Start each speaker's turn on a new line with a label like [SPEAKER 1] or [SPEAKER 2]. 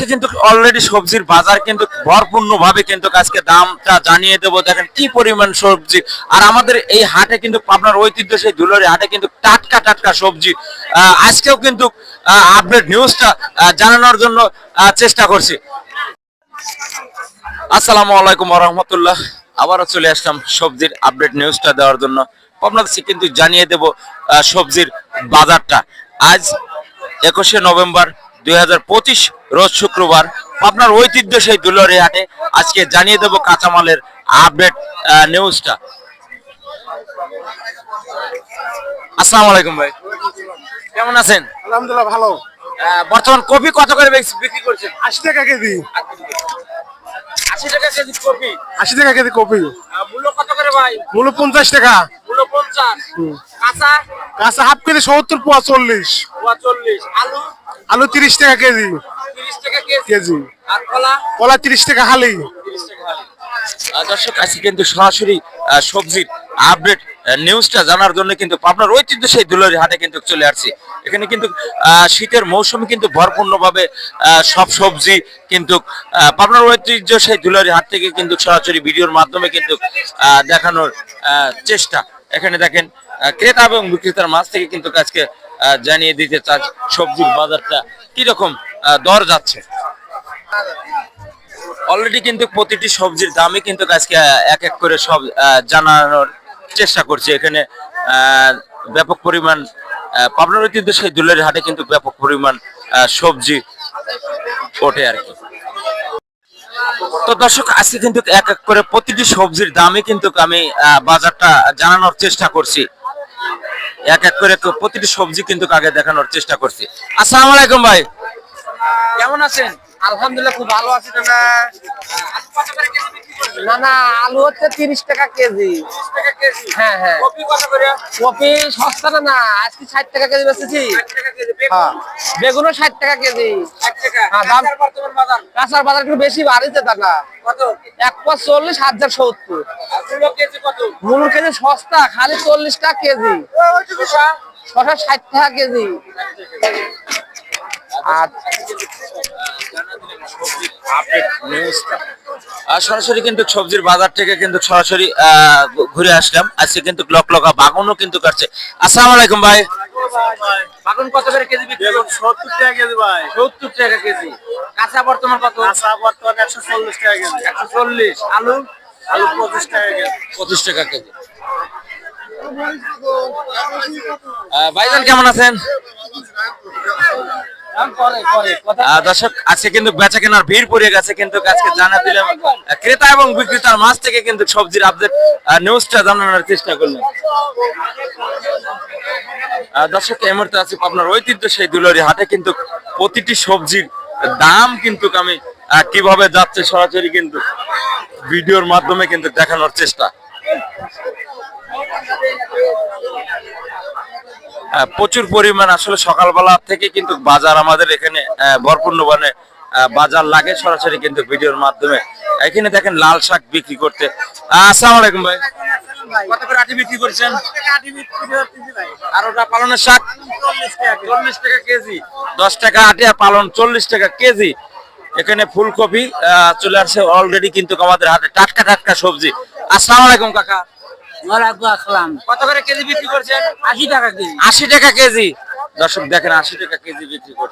[SPEAKER 1] আজকে কিন্তু অলরেডি সবজির বাজার কিন্তু ভরপূর্ণ ভাবে কিন্তু আজকে দামটা জানিয়ে দেবো। দেখেন কি পরিমাণ সবজি। আর আমাদের এই হাটে কিন্তু আপনার ঐতিহ্য সেই ধুলোরি হাটে কিন্তু টাটকা টাটকা সবজি। আজকেও কিন্তু আপডেট নিউজটা জানানোর জন্য চেষ্টা করছি। আসসালামু আলাইকুম রহমতুল্লাহ আবারও চলে আসলাম সবজির আপডেট নিউজটা দেওয়ার জন্য। আপনাদের কিন্তু জানিয়ে দেব সবজির বাজারটা। আজ একুশে নভেম্বর দুই হাজার পঁচিশ রোজ শুক্রবার আপনার ঐতিহ্য সেই দুলারি হাটে আজকে জানিয়ে দেব কাঁচামালের আপডেট নিউজটা আসসালামু আলাইকুম ভাই। কেমন আছেন?
[SPEAKER 2] আলহামদুলিল্লাহ ভালো।
[SPEAKER 1] বর্তমান কপি কত করে বিক্রি- করছেন?
[SPEAKER 2] আশি টাকা কেজি।
[SPEAKER 1] আশি টাকা কেজি কপি।
[SPEAKER 2] আশি টাকা কেজি কপি।
[SPEAKER 1] মূল্য কত করে ভাই?
[SPEAKER 2] মূল্য পঞ্চাশ টাকা।
[SPEAKER 1] মূল্য পঞ্চাশ। কাঁচা?
[SPEAKER 2] কাঁচা হাফ কেজি সত্তর পোয়া চল্লিশ।
[SPEAKER 1] চল্লিশ। আলু?
[SPEAKER 2] আলু তিরিশ টাকা কেজি।
[SPEAKER 1] কেজি।
[SPEAKER 2] কেজি।
[SPEAKER 1] কলা?
[SPEAKER 2] কলা তিরিশ টাকা হালি।
[SPEAKER 1] তিরিশ টাকা হালি। আহ, দর্শক আজকে কিন্তু সরাসরি সবজির আপডেট নিউজটা জানার জন্য কিন্তু আপনার ঐতিহ্য সেই দুলারি হাটে কিন্তু চলে আসছি। এখানে কিন্তু শীতের মৌসুমে কিন্তু ভরপূর্ণভাবে আহ, সব সবজি কিন্তু পাবনার ঐতিহ্য সেই দুলারি হাট থেকে কিন্তু সরাসরি ভিডিওর মাধ্যমে কিন্তু আহ, দেখানোর আহ, চেষ্টা। এখানে দেখেন ক্রেতা এবং বিক্রেতার মাছ থেকে কিন্তু আজকে আহ, জানিয়ে দিতে চাই সবজির বাজারটা কীরকম দর যাচ্ছে। অলরেডি কিন্তু প্রতিটি সবজির দামই কিন্তু আজকে এক এক করে সব জানানোর চেষ্টা করছি। এখানে ব্যাপক পরিমাণ পাবনার ঐতিহ্য সেই দুলের হাটে কিন্তু ব্যাপক পরিমাণ সবজি ওঠে আর কি। তো দর্শক, আজকে কিন্তু এক এক করে প্রতিটি সবজির দামই কিন্তু আমি বাজারটা জানানোর চেষ্টা করছি। এক এক করে প্রতিটি সবজি কিন্তু আগে দেখানোর চেষ্টা করছি। আসসালামু আলাইকুম ভাই। কেমন আছেন
[SPEAKER 3] আলহামদুলিল্লাহ খুব ভালো আছি না না না আলু হচ্ছে তিরিশ টাকা কেজি হ্যাঁ হ্যাঁ কপি সস্তা না না আজকে ষাট টাকা কেজি বেচেছি হ্যাঁ বেগুনও ষাট টাকা কেজি হ্যাঁ, দাম কাঁচার বাজার একটু বেশি বাড়িতে দাদা এক পাঁচ চল্লিশ হাজার সত্তর মূল কেজি সস্তা খালি চল্লিশ টাকা কেজি ছশো ষাট টাকা কেজি
[SPEAKER 1] সরাসরি কিন্তু সবজির বাজার থেকে কিন্তু সরাসরি আহ, ঘুরে আসলাম। আজকে কিন্তু লক লকা বাগুনও কিন্তু কাটছে। আসসালামু আলাইকুম ভাই। বাগুন কত করে কেজি বিক্রি
[SPEAKER 2] সত্তর টাকা কেজি ভাই।
[SPEAKER 1] সত্তর টাকা কেজি। কাঁচা বর্তমান কত?
[SPEAKER 2] কাঁচা বর্তমান একশো চল্লিশ টাকা কেজি।
[SPEAKER 1] একশো চল্লিশ। আলু?
[SPEAKER 2] আলু পঁচিশ টাকা কেজি।
[SPEAKER 1] পঁচিশ টাকা কেজি। আহ, ভাইজান কেমন আছেন? দর্শক আজকে কিন্তু বেচা কেনার ভিড় পড়ে গেছে কিন্তু আজকে জানা দিলাম ক্রেতা এবং বিক্রেতার মাছ থেকে কিন্তু সবজির আপডেট নিউজটা জানানোর চেষ্টা করলাম। দর্শক এই মুহূর্তে আছি আপনার ঐতিহ্য সেই দুলারি হাটে কিন্তু প্রতিটি সবজির দাম কিন্তু আমি কীভাবে যাচ্ছে সরাসরি কিন্তু ভিডিওর মাধ্যমে কিন্তু দেখানোর চেষ্টা। প্রচুর পরিমাণ আসলে সকালবেলা থেকে কিন্তু বাজার আমাদের এখানে ভরপূর্ণ মানে বাজার লাগে সরাসরি কিন্তু ভিডিওর মাধ্যমে। এখানে দেখেন লাল শাক বিক্রি করতে। আসসালামু আলাইকুম ভাই। কত করে আটি বিক্রি করছেন? আর ওটা পালনের শাক? চল্লিশ টাকা কেজি। দশ টাকা আটি আর পালন চল্লিশ টাকা কেজি। এখানে ফুলকপি আহ, চলে আসছে অলরেডি কিন্তু আমাদের হাতে টাটকা টাটকা সবজি। আসসালামু আলাইকুম কাকা। কত করে কেজি বিক্রি করছেন?
[SPEAKER 3] আশি টাকা কেজি।
[SPEAKER 1] আশি টাকা কেজি। দর্শক দেখেন আশি টাকা কেজি বিক্রি করছে।